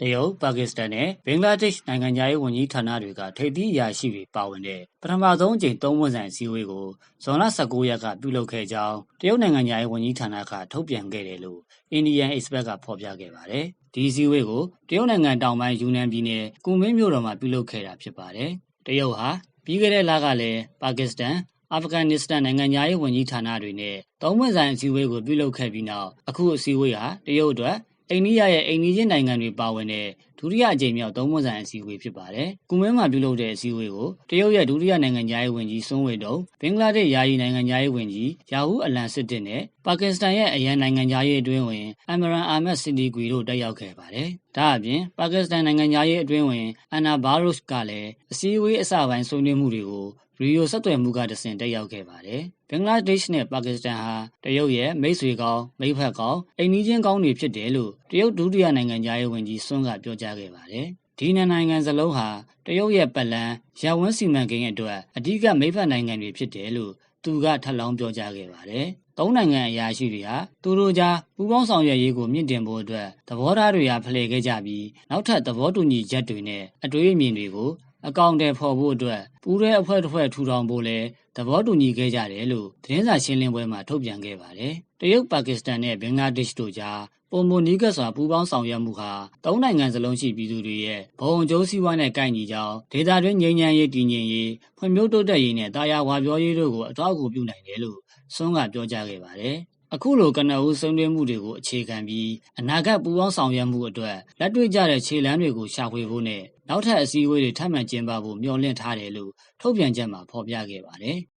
တရုတ်ပါကစ္စတန်နဲ့ဘင်္ဂလားဒေ့ရှ်နိုင်ငံသားရေးဝန်ကြီးဌာနတွေကထိပ်သီးအရာရှိတွေပါဝင်တဲ့ပထမဆုံးအကြိမ်သုံးဝန်ဆိုင်အစည်းအဝေးကိုဇွန်လ19ရက်ကပြုလုပ်ခဲ့ကြောင်းတရုတ်နိုင်ငံသားရေးဝန်ကြီးဌာနကထုတ်ပြန်ခဲ့တယ်လို့ Indian Express ကဖော်ပြခဲ့ပါတယ်။ဒီအစည်းအဝေးကိုတရုတ်နိုင်ငံတောင်ပိုင်းယူနန်ပြည်နယ်ကူမင်းမြို့တော်မှာပြုလုပ်ခဲ့တာဖြစ်ပါတယ်။တရုတ်ဟာပြီးခဲ့တဲ့လကလည်းပါကစ္စတန်အာဖဂန်နစ္စတန်နိုင်ငံသားရေးဝန်ကြီးဌာနတွေနဲ့သုံးပွင့်ဆိုင်အစည်းအဝေးကိုပြုလုပ်ခဲ့ပြီးနောက်အခုအစည်းအဝေးဟာတရုတ်အတွက် အိန္ဒိယရဲ့အိမ်နီးချင်းနိုင်ငံတွေပါဝင်တဲ့ဒုတိယအကြိမ်မြောက်သုံးပွင့်ဆိုင်အစည်းအဝေးဖြစ်ပါတယ်။ကုမင်းမှာပြုလုပ်တဲ့အစည်းအဝေးကိုတရုတ်ရဲ့ဒုတိယနိုင်ငံသားရေးဝန်ကြီးစွန်းဝေတုံဘင်္ဂလားဒေ့ရှ်ယာယီနိုင်ငံသားရေးဝန်ကြီးယာဟူအလန်စစ်တစ်နဲ့ပါကစ္စတန်ရဲ့အရန်နိုင်ငံသားရေးအတွင်းဝင်အမရန်အာမတ်စီဒီဂွီတို့တက်ရောက်ခဲ့ပါတယ်။ဒါအပြင်ပါကစ္စတန်နိုင်ငံသားရေးအတွင်းဝင်အန်နာဘာရုစ်ကလည်းအစည်းအဝေးအစပိုင်းဆွေးနွေးမှုတွေကို ရီယိုဆက်သွယ်မှုကတဆင့်တက်ရောက်ခဲ့ပါတယ်။ဘင်္ဂလားဒေ့ရှ်နဲ့ပါကစ္စတန်ဟာတရုတ်ရဲ့မိတ်ဆွေကောင်းမိတ်ဖက်ကောင်းအိမ်နီးချင်းကောင်းတွေဖြစ်တယ်လို့တရုတ်ဒုတိယနိုင်ငံသားရေးဝန်ကြီးစွန်းကပြောကြားခဲ့ပါတယ်။ဒီနိုင်ငံစလုံးဟာတရုတ်ရဲ့ပတ်လန်းရဝန်းစီမံကိန်းအတွက်အဓိကမိဖက်နိုင်ငံတွေဖြစ်တယ်လို့သူကထပ်လောင်းပြောကြားခဲ့ပါတယ်။သုံးနိုင်ငံအရာရှိတွေဟာသူတို့ကြားပူးပေါင်းဆောင်ရွက်ရေးကိုမြင့်တင်ဖို့အတွက်သဘောထားတွေဟာဖလှယ်ခဲ့ကြပြီးနောက်ထပ်သဘောတူညီချက်တွေနဲ့အတွေ့အမြင်တွေကို အကောင့်တွေဖော်ဖို့အတွက်ပူးရဲအဖွဲ့တစ်ဖွဲ့ထူထောင်ဖို့လဲသဘောတူညီခဲ့ကြတယ်လို့သတင်းစာရှင်းလင်းပွဲမှာထုတ်ပြန်ခဲ့ပါတယ်။တရုတ်ပါကစ္စတန်နဲ့ဘင်္ဂလားဒေ့ရှ်တို့ကြားပုံမနီးကပ်စွာပူးပေါင်းဆောင်ရွက်မှုဟာသုံးနိုင်ငံစလုံးရှိပြည်သူတွေရဲ့ဘုံကျိုးစည်းဝါးနဲ့ကိုက်ညီကြောင်းဒေသတွင်းငြိမ်းချမ်းရေးတည်ငြိမ်ရေးဖွံ့ဖြိုးတိုးတက်ရေးနဲ့တာယာဝါပြောရေးတို့ကိုအထောက်အကူပြုနိုင်တယ်လို့ဆွမ်းကပြောကြားခဲ့ပါတယ်။အခုလိုကနအူးဆွေးနွေးမှုတွေကိုအခြေခံပြီးအနာဂတ်ပူးပေါင်းဆောင်ရွက်မှုအတွက်လက်တွေ့ကျတဲ့ခြေလှမ်းတွေကိုရှာဖွေဖို့နဲ့ နောက်ထပ်အစည်းအဝေးတွေ ထပ်မံကျင်းပဖို့ မျှော်လင့်ထားတယ်လို့ ထုတ်ပြန်ချက်မှာ ဖော်ပြခဲ့ပါတယ်။